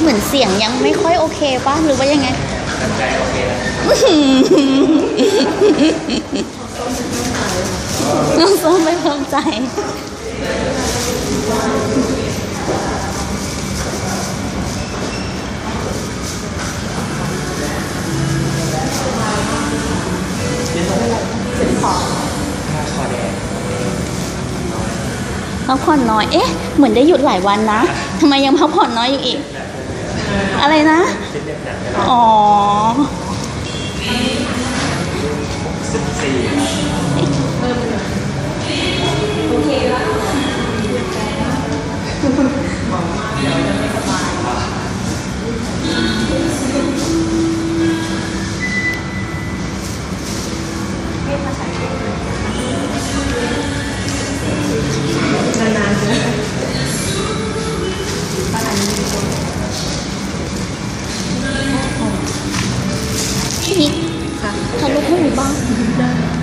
เหมือนเสียงยังไม่ค่อยโอเคป่ะหรือว่ายังไงใจโอเคแล้วน้องส้มไม่พอใจถ้าคอแดงพักผ่อนน้อย เอ๊ะ เหมือนได้หยุดหลายวันนะ ทำไมยังพักผ่อนน้อยอยู่อีก อะไรนะชิ้นเล็บหนักไปอ๋อ พริกค่ะทำลุกให้หนูบ้างได้